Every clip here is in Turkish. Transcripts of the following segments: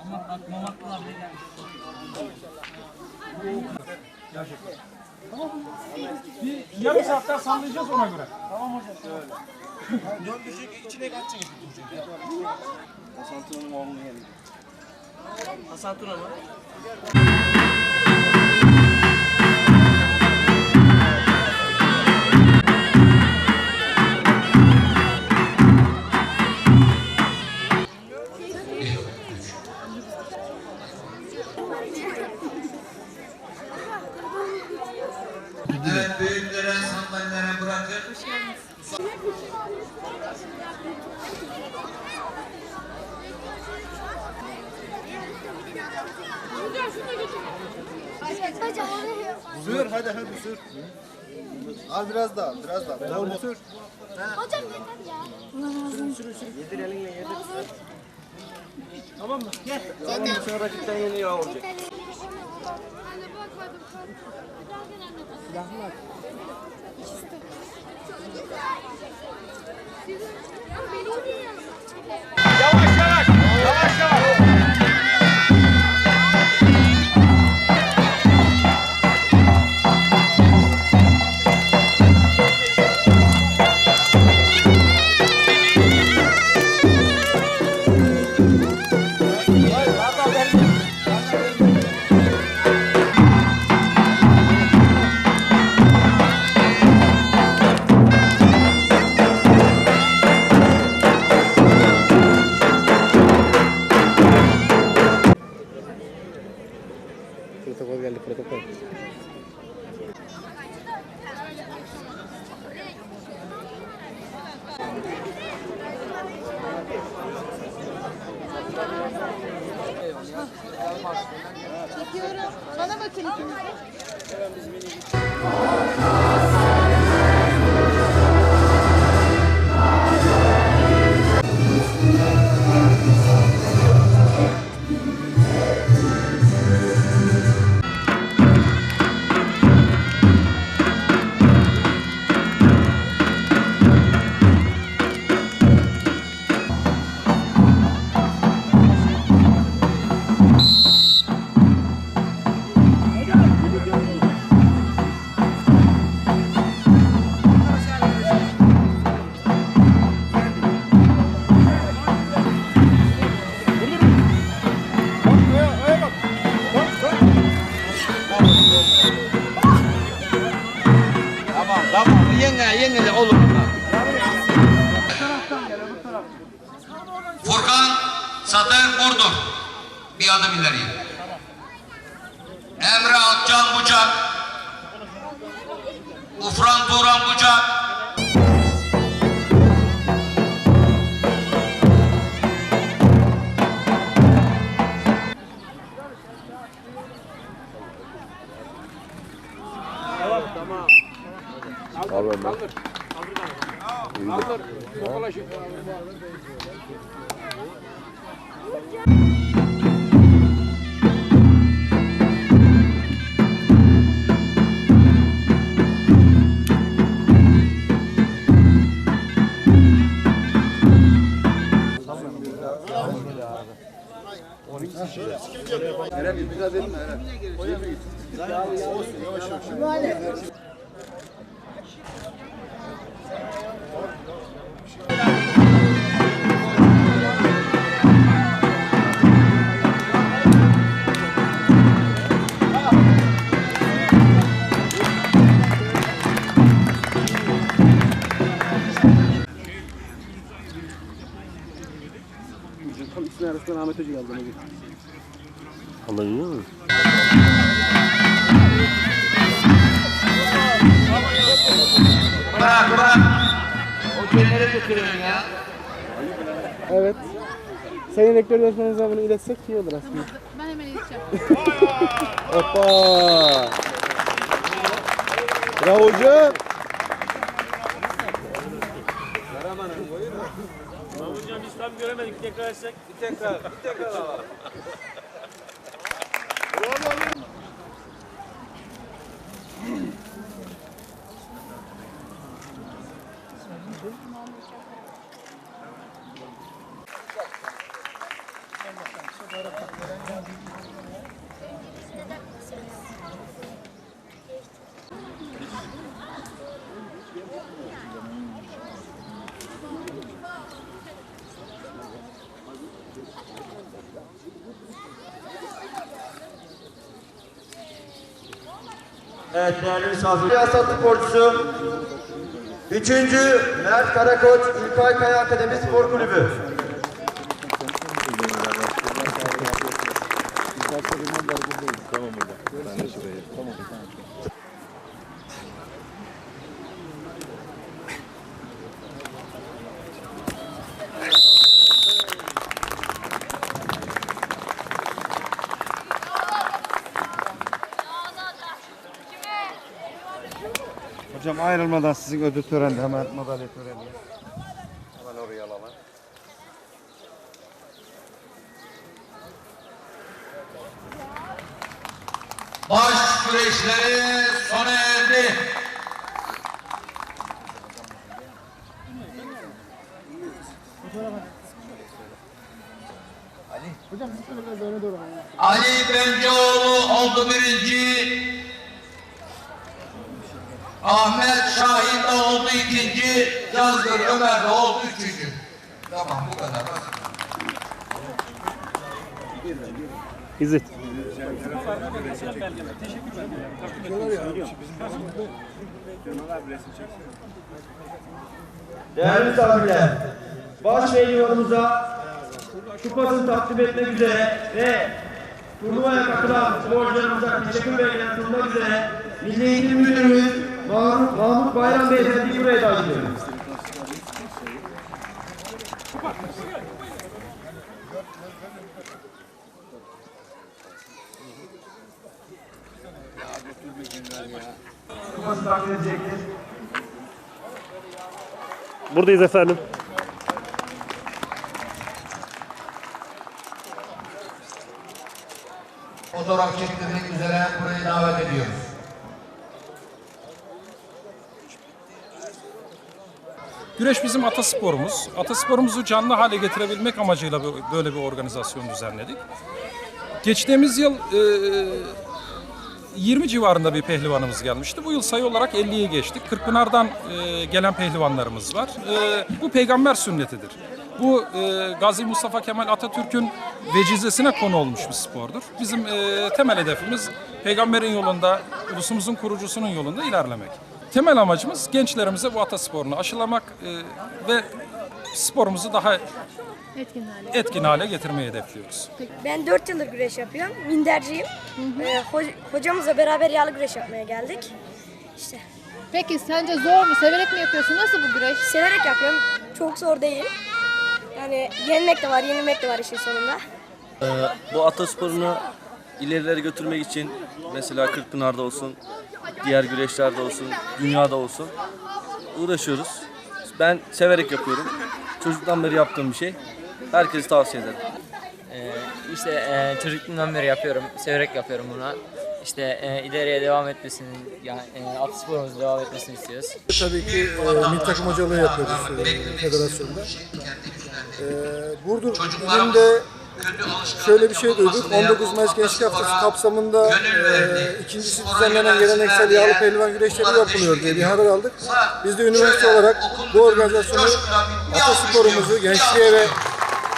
Ama bak mamaklılar bile gelmiş. Bir yarım saatten sallayacağız ona göre. Hasan Tuna mı? Evet büyüklere sandalyelere bırakın. Sür hadi hadi sür. Al biraz daha biraz daha. Doğru sür. Hocam yeter ya. Yedir elinle yedir. Tamam mı? Gel. Tamam bu sefer rakipten yeniyor olacak. Anne bak hadi bak. Silahlar. Ya beni Oh, my God. Satır Burdur. Bir adım ileriye. Emre Akcan Bucak. Ufran Turan Bucak. Eren bir biraz elim Eren. Tam arasından Ahmet Hoca geldi. Anladın mı? Bırak bırak. O kenara götürelim ya. Evet. Sayın rektör öğretmenimize bunu iletsek iyi olur aslında. Ben hemen ilişeceğim. Hoppa. Bravo hocam. Mahmut hocam biz tam göremedik. Tekrar etsek. Bir tekrar. Bir tekrar alalım. Bravo. Thank you. Evet değerli misafir. Siyasat sporcusu. Üçüncü Mert Karakoç İlkay Kaya Akademi Spor Kulübü. Hocam ayrılmadan sizin ödül töreni hemen madalya töreni. Hemen oraya alalım. Baş güreşleri sona erdi. Ali Bencoğlu oldu birinci. Ahmet Şahin de oldu ikinci. Yazgır Ömer de oldu üçüncü. Tamam bu kadar. İzzet. Değerli misafirler, baş pehlivanımıza kupasını takdim etmek üzere ve turnuvaya katılan sporcularımıza teşekkür belgelerini sunmak üzere Milli Eğitim Müdürümüz Mahmut, Mahmut Bayram Beyefendi'yi buraya davet ediyorum. Buradayız efendim. Fotoğraf çektirmek üzere burayı davet ediyoruz. Güreş bizim atasporumuz. Atasporumuzu canlı hale getirebilmek amacıyla bö- böyle bir organizasyon düzenledik. Geçtiğimiz yıl e, 20 civarında bir pehlivanımız gelmişti. Bu yıl sayı olarak 50'yi geçtik. Kırkpınar'dan e, gelen pehlivanlarımız var. E, bu peygamber sünnetidir. Bu e, Gazi Mustafa Kemal Atatürk'ün vecizesine konu olmuş bir spordur. Bizim e, temel hedefimiz peygamberin yolunda, ulusumuzun kurucusunun yolunda ilerlemek. Temel amacımız gençlerimize bu atasporunu aşılamak e, ve sporumuzu daha Etkin hale. etkin hale getirmeyi hedefliyoruz. Ben 4 yıldır güreş yapıyorum. Minderciyim. Ee, ho- hocamızla beraber yağlı güreş yapmaya geldik. İşte Peki sence zor mu? Severek mi yapıyorsun? Nasıl bu güreş? severek yapıyorum. Çok zor değil. Yani yenmek de var, yenilmek de var işin sonunda. Bu atasporunu ilerilere götürmek için mesela Kırkpınar'da olsun, diğer güreşlerde olsun, dünyada olsun uğraşıyoruz. Ben severek yapıyorum. Çocuktan beri yaptığım bir şey. Herkese tavsiye ederim. İşte e, çocukluğumdan beri yapıyorum, severek yapıyorum bunu. İşte e, ileriye devam etmesini, yani e, atı sporumuzun devam etmesini istiyoruz. Tabii ki e, milli takım hocalığı yapıyoruz e, federasyonda. E, Burdur ilinde şöyle bir şey duyduk. 19 Mayıs Gençlik Haftası kapsamında e, ikincisi düzenlenen geleneksel yağlı pehlivan güreşleri yapılıyor diye bir haber aldık. Biz de üniversite olarak bu organizasyonu atasporumuzu gençliğe ve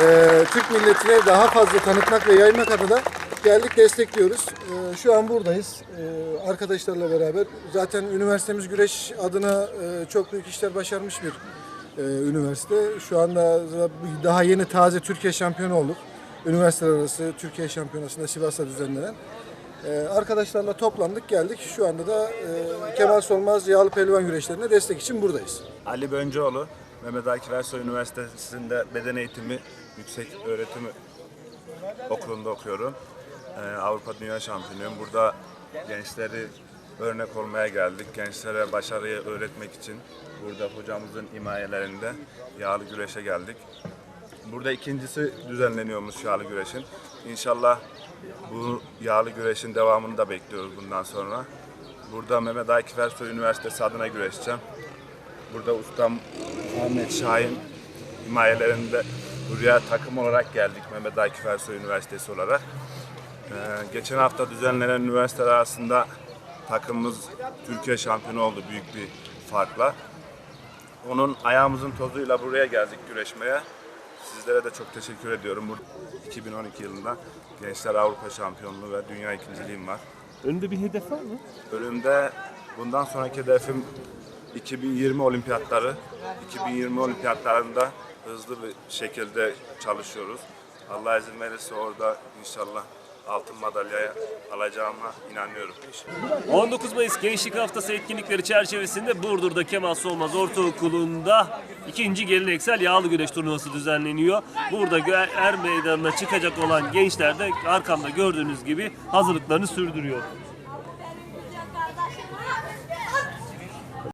e, Türk milletine daha fazla tanıtmak ve yaymak adına geldik destekliyoruz. E, şu an buradayız e, arkadaşlarla beraber. Zaten üniversitemiz güreş adına e, çok büyük işler başarmış bir e, üniversite. Şu anda daha yeni taze Türkiye şampiyonu olduk. Üniversiteler arası Türkiye şampiyonasında Sivas'ta düzenlenen. E, arkadaşlarla toplandık geldik. Şu anda da e, Kemal Solmaz Yağlı Pehlivan güreşlerine destek için buradayız. Ali Böncüoğlu, Mehmet Akif Ersoy Üniversitesi'nde beden eğitimi, yüksek öğretimi okulunda okuyorum. Ee, Avrupa Dünya Şampiyonuyum. Burada gençleri örnek olmaya geldik. Gençlere başarıyı öğretmek için burada hocamızın himayelerinde yağlı güreşe geldik. Burada ikincisi düzenleniyormuş yağlı güreşin. İnşallah bu yağlı güreşin devamını da bekliyoruz bundan sonra. Burada Mehmet Akif Ersoy Üniversitesi adına güreşeceğim. Burada ustam Ahmet Şahin himayelerinde buraya takım olarak geldik Mehmet Akif Ersoy Üniversitesi olarak. Ee, geçen hafta düzenlenen üniversiteler arasında takımımız Türkiye şampiyonu oldu büyük bir farkla. Onun ayağımızın tozuyla buraya geldik güreşmeye. Sizlere de çok teşekkür ediyorum. Bu 2012 yılında Gençler Avrupa Şampiyonluğu ve Dünya ikinciliğim var. Önünde bir hedef var mı? Önümde bundan sonraki hedefim 2020 olimpiyatları. 2020 olimpiyatlarında hızlı bir şekilde çalışıyoruz. Allah izin verirse orada inşallah altın madalyayı alacağıma inanıyorum. 19 Mayıs Gençlik Haftası etkinlikleri çerçevesinde Burdur'da Kemal Solmaz Ortaokulu'nda ikinci geleneksel yağlı güreş turnuvası düzenleniyor. Burada er meydanına çıkacak olan gençler de arkamda gördüğünüz gibi hazırlıklarını sürdürüyor.